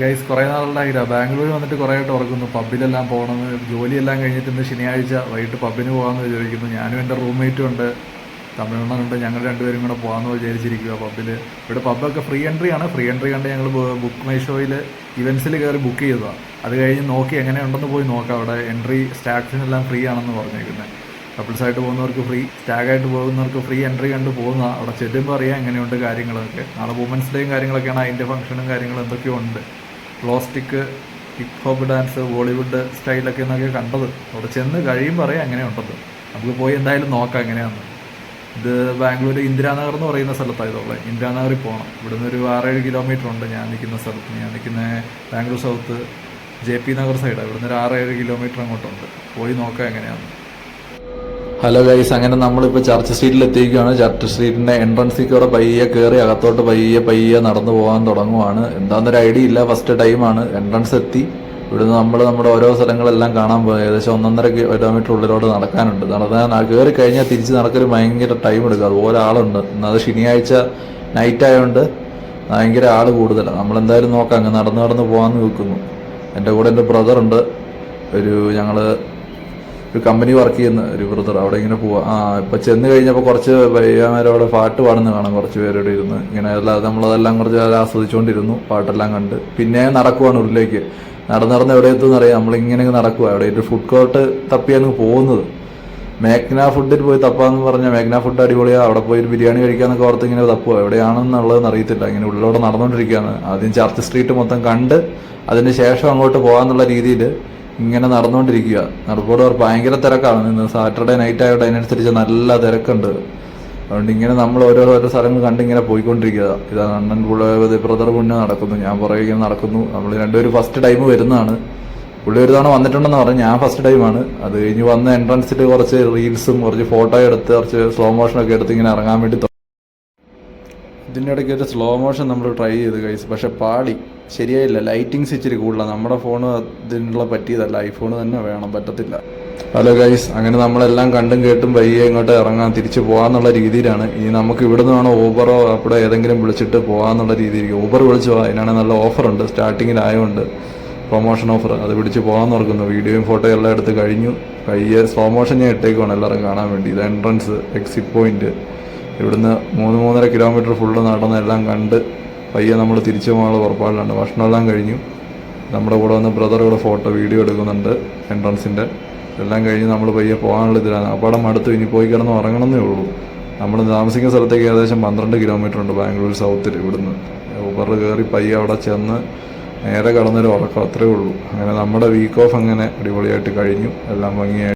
Guys കുറേ ആഗ്രഹം ബാംഗ്ലൂർ വന്നിട്ട് കുറേ ആയിട്ട് ഓർക്കുന്നു പബ്ബിലെല്ലാം പോകണമെന്ന് ജോലിയെല്ലാം കഴിഞ്ഞിട്ട് ഇന്ന് ശനിയാഴ്ച വൈകിട്ട് പബ്ബിന് പോകാമെന്ന് വിചാരിക്കുന്നു. ഞാനും എന്റെ റൂംമേറ്റും ഉണ്ട്. തമിഴ്നാടുണ്ട് ഞങ്ങൾ രണ്ടുപേരും കൂടെ പോകാമെന്ന് വിചാരിച്ചിരിക്കുക പബ്ബിൽ ഇവിടെ പബ്ബൊക്കെ ഫ്രീ എൻട്രി ആണ്. ഫ്രീ എൻട്രി കണ്ട് ഞങ്ങൾ ബുക്ക് മൈ ഷോയിൽ ഇവൻസിൽ കയറി ബുക്ക് ചെയ്തതാണ് അത് കഴിഞ്ഞ് നോക്കി എങ്ങനെയുണ്ടെന്ന് പോയി നോക്കാം. അവിടെ എൻട്രി സ്റ്റാക്സിനെല്ലാം ഫ്രീ ആണെന്ന് പറഞ്ഞേക്കുന്നത് കപ്പിൾസായിട്ട് പോകുന്നവർക്ക് ഫ്രീ സ്റ്റാഗായിട്ട് പോകുന്നവർക്ക് ഫ്രീ എൻട്രി കണ്ട് പോകുന്ന അവിടെ ചെല്ലുമ്പോൾ അറിയാം എങ്ങനെയുണ്ട് കാര്യങ്ങളൊക്കെ. നാളെ വുമൻസ് ഡേയും കാര്യങ്ങളൊക്കെയാണ് അതിന്റെ ഫംഗ്ഷനും കാര്യങ്ങളും എന്തൊക്കെയോ ഉണ്ട്. Plastic hip hop dance Bollywood സ്റ്റൈലൊക്കെ എന്നൊക്കെ കണ്ടത്. അവിടെ ചെന്ന് കഴിയുമ്പോൾ അറിയാം എങ്ങനെയുണ്ടെന്ന്. നമുക്ക് പോയി എന്തായാലും നോക്കാം എങ്ങനെയാണെന്ന് ഇത് ബാംഗ്ലൂർ ഇന്ദിരാനഗർ എന്ന് പറയുന്ന സ്ഥലത്തായതുള്ള ഇന്ദിരാനഗറിൽ പോകണം ഇവിടുന്ന് ഒരു ആറേഴ് കിലോമീറ്റർ ഉണ്ട് ഞാൻ നിൽക്കുന്ന സ്ഥലത്ത്. ഞാൻ നിൽക്കുന്ന Bangalore south J P Nagar സൈഡാണ് ഇവിടുന്ന് ഒരു ആറേഴ് കിലോമീറ്റർ അങ്ങോട്ടുണ്ട്. പോയി നോക്കാം എങ്ങനെയാണ് ഹലോ ഗൈസ് അങ്ങനെ നമ്മളിപ്പോൾ ചർച്ച് സ്ട്രീറ്റിൽ എത്തിയിരിക്കുകയാണ് ചർച്ച് സ്ട്രീറ്റിന്റെ എൻട്രൻസിൽ കൂടെ പയ്യെ കയറി അകത്തോട്ട് പയ്യെ പയ്യെ നടന്നു പോകാൻ തുടങ്ങുവാണ്. എന്താണെന്നൊരു ഐഡിയ ഇല്ല. ഫസ്റ്റ് ടൈമാണ് എൻട്രൻസ് എത്തി. ഇവിടുന്ന് നമ്മൾ നമ്മുടെ ഓരോ സ്ഥലങ്ങളെല്ലാം കാണാൻ പോയി. ഏകദേശം ഒന്നൊന്നര കിലോമീറ്റർ ഉള്ളിലോട്ട് നടക്കാനുണ്ട്. നടന്നാൽ കയറി കഴിഞ്ഞാൽ തിരിച്ച് നടക്കൽ ഭയങ്കര ടൈം എടുക്കും. അതുപോലെ ആളുണ്ട്. എന്നാൽ അത് ശനിയാഴ്ച നൈറ്റ് ആയതുകൊണ്ട് ഭയങ്കര ആൾ കൂടുതലാണ് നമ്മളെന്തായാലും നോക്കാം. അങ്ങ് നടന്ന് നടന്ന് പോകാമെന്ന് നോക്കുന്നു എന്റെ കൂടെ എന്റെ ബ്രദറുണ്ട് ഒരു ഞങ്ങൾ ഒരു കമ്പനി വർക്ക് ചെയ്യുന്ന ഒരു ബ്രദർ അവിടെ ഇങ്ങനെ പോവാ. ആ ഇപ്പൊ ചെന്ന് കഴിഞ്ഞപ്പോൾ കുറച്ച് പയ്യന്മാരവിടെ പാട്ട് പാടുന്ന കാണാം. കുറച്ച് പേരോട് ഇരുന്ന് ഇങ്ങനെ അല്ലാതെ നമ്മളതെല്ലാം കുറച്ച് ആസ്വദിച്ചുകൊണ്ടിരുന്നു പാട്ടെല്ലാം കണ്ട്. പിന്നെ നടക്കുവാണ് ഉള്ളിലേക്ക്. നടന്ന് നടന്ന് എവിടെ എത്തുമെന്ന് അറിയാം നമ്മളിങ്ങനെ നടക്കുക അവിടെ ഒരു ഫുഡ് കോർട്ട് തപ്പിയാണ് പോകുന്നത്. മേഘ്ന ഫുഡിൽ പോയി തപ്പാന്ന് പറഞ്ഞ മേഘ്ന ഫുഡ് അടിപൊളിയാ. അവിടെ പോയി ഒരു ബിരിയാണി കഴിക്കാന്നൊക്കെ ഓർത്ത് ഇങ്ങനെ തപ്പുക എവിടെയാണെന്നുള്ളതെന്ന് അറിയത്തില്ല. ഇങ്ങനെ ഉള്ളിലോടെ നടന്നുകൊണ്ടിരിക്കുകയാണ് ആദ്യം ചർച്ച് സ്ട്രീറ്റ് മൊത്തം കണ്ട് അതിന് ശേഷം അങ്ങോട്ട് പോകാന്നുള്ള രീതിയിൽ ഇങ്ങനെ നടന്നുകൊണ്ടിരിക്കുക. നടപ്പോട് ഭയങ്കര തിരക്കാണ്. ഇന്ന് സാറ്റർഡേ നൈറ്റ് ആയതുകൊണ്ട് അതിനനുസരിച്ച് നല്ല തിരക്കുണ്ട്. അതുകൊണ്ട് ഇങ്ങനെ നമ്മൾ ഓരോരോ സ്ഥലങ്ങൾ കണ്ടിങ്ങനെ പോയിക്കൊണ്ടിരിക്കുക. ഇതാ അണ്ണൻ പുള്ളി ബ്രദർ മുന്നേ നടക്കുന്നു. ഞാൻ പുറകെ നടക്കുന്നു. നമ്മൾ രണ്ടുപേരും ഫസ്റ്റ് ടൈം വരുന്നതാണ്. പുള്ളി ഒരു തവണ വന്നിട്ടുണ്ടെന്ന് പറഞ്ഞു ഞാൻ ഫസ്റ്റ് ടൈമാണ് അത് കഴിഞ്ഞ് വന്ന എൻട്രൻസിൽ കുറച്ച് റീൽസും കുറച്ച് ഫോട്ടോ എടുത്ത് കുറച്ച് സ്ലോ മോഷനൊക്കെ എടുത്ത് ഇങ്ങനെ ഇറങ്ങാൻ വേണ്ടി ഇതിന്റെ ഇടയ്ക്ക് ഒരു സ്ലോ മോഷൻ നമ്മൾ ട്രൈ ചെയ്ത് കഴിച്ചു പക്ഷെ പാടി ശരിയായില്ല. ലൈറ്റിങ്സ് ഇച്ചിരി കൂടുതലാണ് നമ്മുടെ ഫോൺ ഇതിനുള്ള പറ്റിയതല്ല. ഐഫോൺ തന്നെ വേണം. പറ്റത്തില്ല. ഹലോ ഗൈസ് അങ്ങനെ നമ്മളെല്ലാം കണ്ടും കേട്ടും പയ്യെ ഇങ്ങോട്ട് ഇറങ്ങാൻ തിരിച്ചു പോകാന്നുള്ള രീതിയിലാണ്. ഇനി നമുക്ക് ഇവിടെ നിന്ന് വേണം ഊബറോ അവിടെ ഏതെങ്കിലും വിളിച്ചിട്ട് പോകാന്നുള്ള രീതിയിൽ ഊബർ വിളിച്ചു പോകാം അതിനാണ് നല്ല ഓഫറുണ്ട് സ്റ്റാർട്ടിങ്ങിലായതുകൊണ്ട് പ്രൊമോഷൻ ഓഫർ അത് പിടിച്ച് പോകാൻ ഓർക്കുന്നു. വീഡിയോയും ഫോട്ടോയും എല്ലാം എടുത്ത് കഴിഞ്ഞു. കയ്യെ സ്ലോ മോഷൻ ഞാൻ ഇട്ടേക്കുവാണ് എല്ലാവരും കാണാൻ വേണ്ടി. ഇത് എൻട്രൻസ് എക്സിറ്റ് പോയിന്റ് ഇവിടുന്ന് മൂന്ന് മൂന്നര കിലോമീറ്റർ ഫുള്ള് നടന്നെല്ലാം കണ്ട് പയ്യെ നമ്മൾ തിരിച്ചു പോകാനുള്ള ഉറപ്പാടിലാണ് ഭക്ഷണമെല്ലാം കഴിഞ്ഞു. നമ്മുടെ കൂടെ വന്ന് ബ്രദർ കൂടെ ഫോട്ടോ വീഡിയോ എടുക്കുന്നുണ്ട് എൻട്രൻസിന്റെ എല്ലാം കഴിഞ്ഞ് നമ്മൾ പയ്യെ പോകാനുള്ള ഇതിലാണ്. അപ്പാടം അടുത്ത് ഇനി പോയി കിടന്ന് ഉറങ്ങണമെന്നേ ഉള്ളൂ. നമ്മൾ താമസിക്കുന്ന സ്ഥലത്തേക്ക് ഏകദേശം പന്ത്രണ്ട് കിലോമീറ്റർ ഉണ്ട് ബാംഗ്ലൂർ സൗത്തിൽ ഇവിടുന്ന്. ഊബറിൽ കയറി പയ്യെ അവിടെ ചെന്ന് നേരെ കടന്നൊരു ഉറക്കം അത്രേ ഉള്ളൂ. അങ്ങനെ നമ്മുടെ വീക്ക് ഓഫ് അങ്ങനെ അടിപൊളിയായിട്ട് കഴിഞ്ഞു. എല്ലാം ഭംഗിയായി.